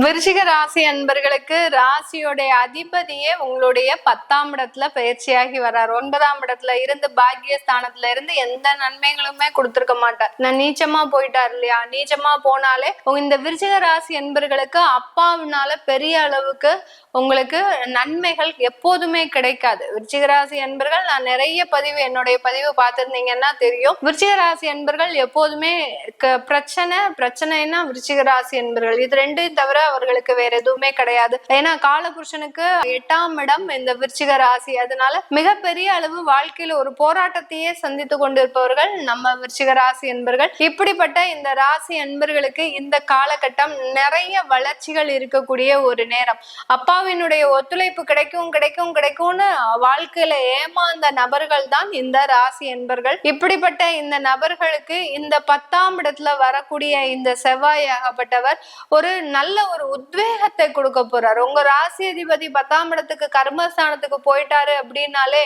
விருச்சிக ராசி அன்பர்களுக்கு ராசியோடைய அதிபதியே உங்களுடைய பத்தாம் இடத்துல பயிற்சியாகி வர்றார் ஒன்பதாம் இடத்துல இருந்து பாக்கியஸ்தானத்துல இருந்து எந்த நன்மைகளுமே கொடுத்திருக்க மாட்டார். நான் நீச்சமா போயிட்டார் இல்லையா? நீச்சமா போனாலே உங்க இந்த விருச்சிக ராசி அன்பர்களுக்கு அப்பாவினால பெரிய அளவுக்கு உங்களுக்கு நன்மைகள் எப்போதுமே கிடைக்காது. விருச்சிக ராசி அன்பர்கள் நான் நிறைய பதிவு என்னுடைய பதிவு பார்த்திருந்தீங்கன்னா தெரியும். விருச்சிக ராசி அன்பர்கள் எப்போதுமே க- பிரச்சனை பிரச்சனைனா விருச்சிக ராசி அன்பர்கள். இது ரெண்டையும் தவிர அவர்களுக்கு வேற எதுவுமே கிடையாது. ஏன்னா காலபுருஷனுக்கு எட்டாம் இடம் இந்த விருச்சிக ராசி. அதனால மிகப்பெரிய அளவு வாழ்க்கையில ஒரு போராட்டத்தையே சந்தித்து கொண்டிருப்பவர்கள் நம்ம விருச்சிக ராசி என்பர்கள். இப்படிப்பட்ட இந்த ராசி அன்பர்களுக்கு இந்த காலகட்டம் நிறைய வளர்ச்சிகள் இருக்கக்கூடிய ஒரு நேரம். அப்பாவினுடைய ஒத்துழைப்பு கிடைக்கும் கிடைக்கும் கிடைக்கும்னு வாழ்க்கையில ஏமாந்த நபர்கள் தான் இந்த ராசி என்பர்கள் இப்படிப்பட்ட இந்த நபர்களுக்கு இந்த பத்தாம் இடத்துல வரக்கூடிய இந்த செவ்வாய் ஆகப்பட்டவர் ஒரு நல்ல ஒரு உத்வேகத்தை கொடுக்க போறாரு. உங்க ராசி அதிபதி பத்தாம் இடத்துக்கு கர்மஸ்தானத்துக்கு போயிட்டாரு அப்படின்னாலே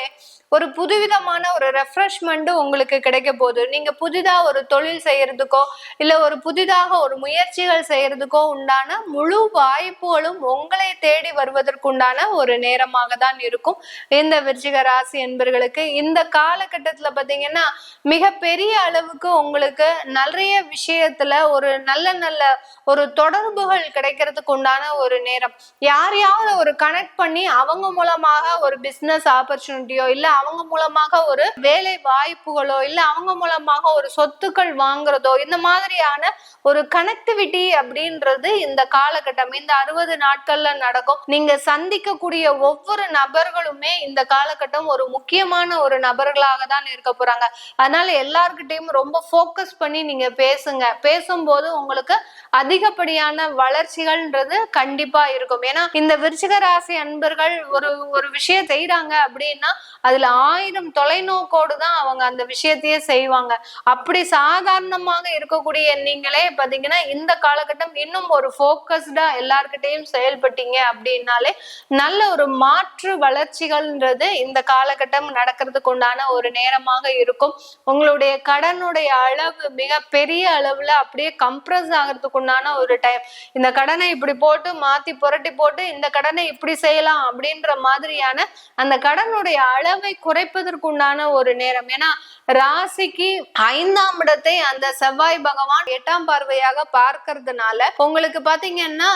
ஒரு புதுவிதமான ஒரு ரெஃப்ரெஷ்மெண்ட் உங்களுக்கு கிடைக்க போகுது நீங்க புதிதா ஒரு தொழில் செய்யறதுக்கோ இல்ல ஒரு புதிதாக ஒரு முயற்சிகள் செய்யறதுக்கோ உண்டான முழு வாய்ப்புகளும் உங்களை தேடி வருவதற்குண்டான ஒரு நேரமாக தான் இருக்கும். இந்த விருச்சிக ராசி என்பர்களுக்கு இந்த காலகட்டத்துல பாத்தீங்கன்னா மிகப்பெரிய அளவுக்கு உங்களுக்கு நிறைய விஷயத்துல ஒரு நல்ல நல்ல ஒரு தொடர்புகள் கிடைக்கிறதுக்கு உண்டான ஒரு நேரம். யாரையாவது ஒரு கனெக்ட் பண்ணி அவங்க மூலமாக ஒரு பிசினஸ் ஆப்பர்ச்சுனிட்டியோ இல்லை அவங்க மூலமாக ஒரு வேலை வாய்ப்புகளோ இல்ல அவங்க மூலமாக ஒரு சொத்துக்கள் வாங்குறதோ இந்த மாதிரியான ஒரு கனெக்டிவிட்டி அப்படின்றது இந்த காலகட்டம். இந்த அறுபது நாட்கள்ல நடக்கும். நீங்க சந்திக்கக்கூடிய ஒவ்வொரு நபர்களுமே இந்த காலகட்டம் ஒரு முக்கியமான ஒரு நபர்களாக தான் இருக்க போறாங்க. அதனால எல்லார்கிட்டையும் ரொம்ப ஃபோக்கஸ் பண்ணி நீங்க பேசுங்க. பேசும்போது உங்களுக்கு அதிகப்படியான வளர்ச்சிகள்ன்றது கண்டிப்பா இருக்கும். ஏன்னா இந்த விருச்சிக ராசி அன்பர்கள் ஒரு ஒரு விஷயம் செய்யறாங்க அப்படின்னா அதுல ஆயிரம் தொலைநோக்கோடு தான் அவங்க அந்த விஷயத்தையே செய்வாங்க. அப்படி சாதாரணமாக இருக்கக்கூடிய நீங்களே பாத்தீங்கன்னா இந்த காலகட்டம் இன்னும் ஒரு போக்கஸ்டா எல்லார்கிட்டையும் செயல்பட்டீங்க அப்படின்னாலே நல்ல ஒரு மாற்று வளர்ச்சிகள்ன்றது இந்த காலகட்டம் நடக்கிறதுக்கு உண்டான ஒரு நேரமாக இருக்கும். உங்களுடைய கடனுடைய அளவு மிக பெரிய அளவுல அப்படியே கம்ப்ரஸ் ஆகிறதுக்கு உண்டான ஒரு டைம் இந்த கடனை இப்படி போட்டு மாத்தி புரட்டி போட்டு இந்த கடனை இப்படி செய்யலாம் அப்படின்ற மாதிரியான அந்த கடனுடைய அளவை குறைப்பதற்கு உண்டான ஒரு நேரம். ஏன்னா ராசிக்கு ஐந்தாம் இடத்தை அந்த செவ்வாய் பகவான் எட்டாம் பார்வையாக பார்க்கறதுனால உங்களுக்கு பாத்தீங்கன்னா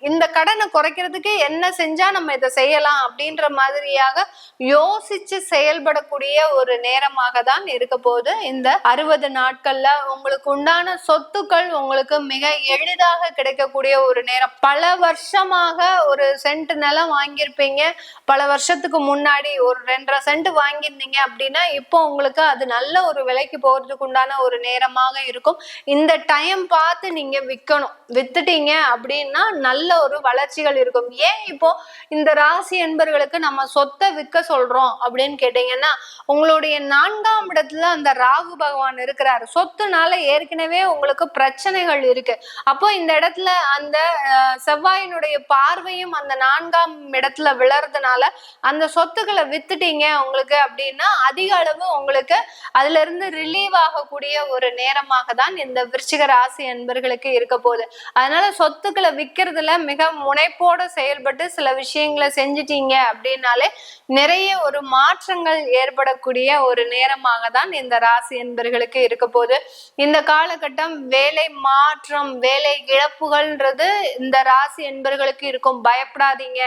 இந்த கடனை குறைக்கிறதுக்கு என்ன செஞ்சா நம்ம இதை செய்யலாம் அப்படின்ற மாதிரியாக யோசிச்சு செயல்படக்கூடிய ஒரு நேரமாக தான் இருக்க போது இந்த அறுபது நாட்கள்ல உங்களுக்கு உண்டான சொத்துக்கள் உங்களுக்கு மிக எளிதாக கிடைக்கக்கூடிய ஒரு நேரம். பல வருஷமாக ஒரு சென்ட் நிலம் வாங்கியிருப்பீங்க. பல வருஷத்துக்கு முன்னாடி ஒரு ரெண்டரை சென்ட் வாங்கியிருந்தீங்க அப்படின்னா இப்போ உங்களுக்கு அது நல்ல ஒரு விலைக்கு போறதுக்கு உண்டான ஒரு நேரமாக இருக்கும். இந்த டைம் பார்த்து நீங்க விற்கணும் வித்துட்டீங்க அப்படின்னா நல்ல ஒரு வளர்ச்சிகள் இருக்கும். ஏன் இப்போ இந்த ராசி என்பர்களுக்கு நம்ம சொத்தை விற்க சொல்றோம் அப்படின்னு கேட்டீங்கன்னா உங்களுடைய நான்காம் இடத்துல அந்த ராகு பகவான் இருக்கிறாரு. சொத்துனால ஏற்கனவே உங்களுக்கு பிரச்சனைகள் இருக்கு. அப்போ இந்த இடத்துல அந்த செவ்வாயினுடைய பார்வையும் அந்த நான்காம் இடத்துல விழறதுனால அந்த சொத்துக்களை வித்துட்டீங்க உங்களுக்கு அப்படின்னா அதிக அளவு உங்களுக்கு அதுல இருந்து ரிலீவ் ஆகக்கூடிய ஒரு நேரமாக தான் இந்த விருச்சிக ராசி என்பர்களுக்கு இருக்க போகுது. அதனால சொத்துக்களை விற்கிறதுல மிக முனைப்போட செயல்பட்டு சில விஷயங்களை செஞ்சிட்டீங்க அப்படின்னாலே நிறைய ஒரு மாற்றங்கள் ஏற்படக்கூடிய ஒரு நேரமாக தான் இந்த ராசி என்பர்களுக்கு இருக்க போகுது. இந்த காலகட்டம் வேலை மாற்றம் வேலை இழப்புகள்ன்றது இந்த ராசி என்பர்களுக்கு இருக்கும். பயப்படாதீங்க.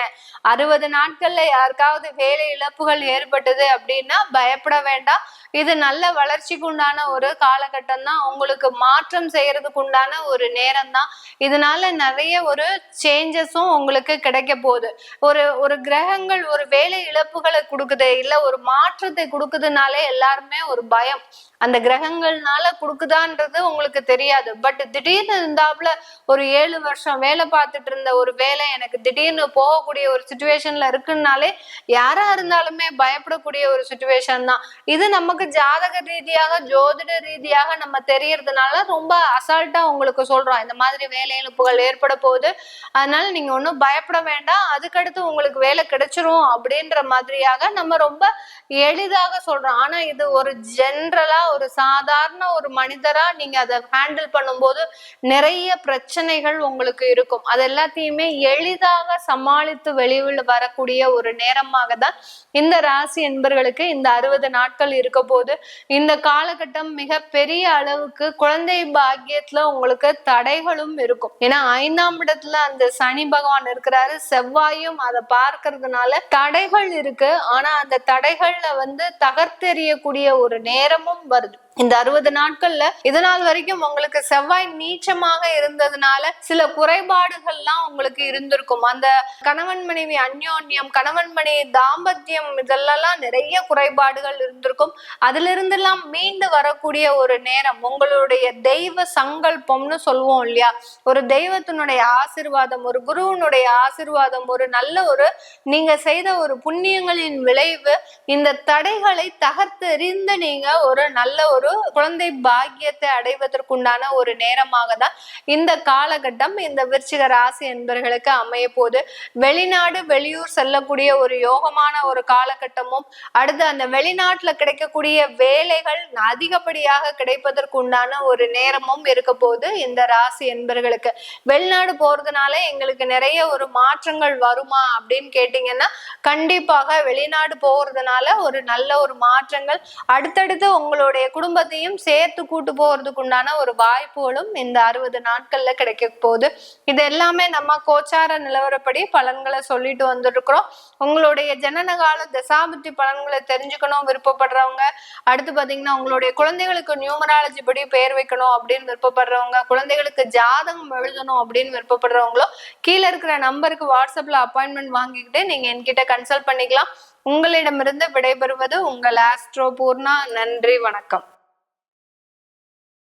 அறுபது நாட்கள்ல யாருக்காவது வேலை இழப்புகள் ஏற்பட்டது அப்படின்னா பயப்பட வேண்டாம். இது நல்ல வளர்ச்சிக்கு உண்டான ஒரு காலகட்டம் தான் உங்களுக்கு மாற்றம் செய்யறதுக்கு உண்டான ஒரு நேரம் தான் இதனால நிறைய ஒரு சேஞ்சஸும் உங்களுக்கு கிடைக்க போகுது. ஒரு ஒரு கிரகங்கள் ஒரு வேலை இழப்புகளை கொடுக்குது. இல்ல ஒரு மாற்றத்தை கொடுக்குதுனாலே எல்லாருமே ஒரு பயம். அந்த கிரகங்கள்னால கொடுக்குதான்றது உங்களுக்கு தெரியாது. பட் திடீர்னு இருந்தாப்புல ஒரு ஏழு வருஷம் வேலை பார்த்துட்டு இருந்த ஒரு வேலை எனக்கு திடீர்னு போகக்கூடிய ஒரு சுச்சுவேஷன்ல இருக்குன்னாலே யாரா இருந்தாலுமே பயப்படக்கூடிய ஒரு சுச்சுவேஷன் தான். இது நமக்கு ஜாதக ரீதியாக ஜோதிட ரீதியாக நம்ம தெரியறதுனால ரொம்ப அசால்ட்டா உங்களுக்கு சொல்றோம். இந்த மாதிரி வேலை இழப்புகள் ஏற்பட போகுது. அதனால நீங்க ஒன்றும் பயப்பட வேண்டாம். அதுக்கடுத்து உங்களுக்கு வேலை கிடைச்சிரும் அப்படின்ற மாதிரியாக நம்ம ரொம்ப எளிதாக சொல்றோம். ஆனா இது ஒரு ஜென்ரலா ஒரு சாதாரண ஒரு மனிதரா நீங்க அதை ஹேண்டில் பண்ணும்போது நிறைய பிரச்சனைகள் உங்களுக்கு இருக்கும். அது எல்லாத்தையுமே எளிதாக சமாளித்து வெளியில் வரக்கூடிய ஒரு நேரமாக தான் இந்த ராசி என்பர்களுக்கு இந்த அறுபது நாட்கள் இருக்க போது இந்த காலகட்டம் மிக பெரிய அளவுக்கு குழந்தை பாக்கியத்துல உங்களுக்கு தடைகளும் இருக்கும். ஏன்னா ஐந்தாம் இடத்துல அந்த சனி பகவான் இருக்கிறாரு செவ்வாயும் அதை பார்க்கறதுனால தடைகள் இருக்கு. ஆனா அந்த தடைகள்ல வந்து தகர்த்தெறியக்கூடிய ஒரு நேரமும் வருது. இந்த அறுபது நாட்கள்ல இதனால் வரைக்கும் உங்களுக்கு செவ்வாய் நீச்சமாக இருந்ததுனால சில குறைபாடுகள்லாம் உங்களுக்கு இருந்திருக்கும். அந்த கணவன் மனைவி அந்யோன்யம் கணவன் மனைவி தாம்பத்தியம் இதெல்லாம் நிறைய குறைபாடுகள் இருந்திருக்கும். அதுல இருந்தெல்லாம் மீண்டு வரக்கூடிய ஒரு நேரம் உங்களுடைய தெய்வ சங்கல்பம்னு சொல்லுவோம் இல்லையா? ஒரு தெய்வத்தினுடைய ஆசிர்வாதம் ஒரு குருவனுடைய ஆசிர்வாதம் ஒரு நல்ல ஒரு நீங்க செய்த ஒரு புண்ணியங்களின் விளைவு இந்த தடைகளை தகர்த்தெறிந்து நீங்க ஒரு நல்ல ஒரு குழந்தை பாக்கியத்தை அடைவதற்குண்டான ஒரு நேரமாக தான் இந்த காலகட்டம் இந்த விருச்சிக ராசி என்பர்களுக்கு அமைய போது வெளிநாடு வெளியூர் செல்லக்கூடிய ஒரு யோகமான ஒரு காலகட்டமும் அடுத்து அந்த வெளிநாட்டுல கிடைக்கக்கூடிய வேலைகள் அதிகப்படியாக கிடைப்பதற்குண்டான ஒரு நேரமும் இருக்க போது இந்த ராசி என்பர்களுக்கு. வெளிநாடு போறதுனால எங்களுக்கு நிறைய ஒரு மாற்றங்கள் வருமா அப்படின்னு கேட்டீங்கன்னா கண்டிப்பாக வெளிநாடு போறதுனால ஒரு நல்ல ஒரு மாற்றங்கள் அடுத்தடுத்து உங்களுடைய குடும்ப குடும்பத்தையும் சேர்த்து கூட்டு போறதுக்கு உண்டான ஒரு வாய்ப்புகளும் இந்த அறுபது நாட்கள்ல கிடைக்க போகுது. இது எல்லாமே நம்ம கோச்சார நிலவரப்படி பலன்களை சொல்லிட்டு வந்துருக்கிறோம். உங்களுடைய ஜனனகால தசாபுத்தி பலன்களை தெரிஞ்சுக்கணும் விருப்பப்படுறவங்க. அடுத்து பாத்தீங்கன்னா உங்களுடைய குழந்தைகளுக்கு நியூமராலஜி படி பெயர் வைக்கணும் அப்படின்னு விருப்பப்படுறவங்க குழந்தைகளுக்கு ஜாதகம் எழுதணும் அப்படின்னு விருப்பப்படுறவங்களோ கீழே இருக்கிற நம்பருக்கு வாட்ஸ்அப்ல அப்பாயின்மெண்ட் வாங்கிக்கிட்டு நீங்க என்கிட்ட கன்சல்ட் பண்ணிக்கலாம். உங்களிடமிருந்து விடைபெறுவது உங்கள் ஆஸ்ட்ரோ பூர்ணா. நன்றி வணக்கம்.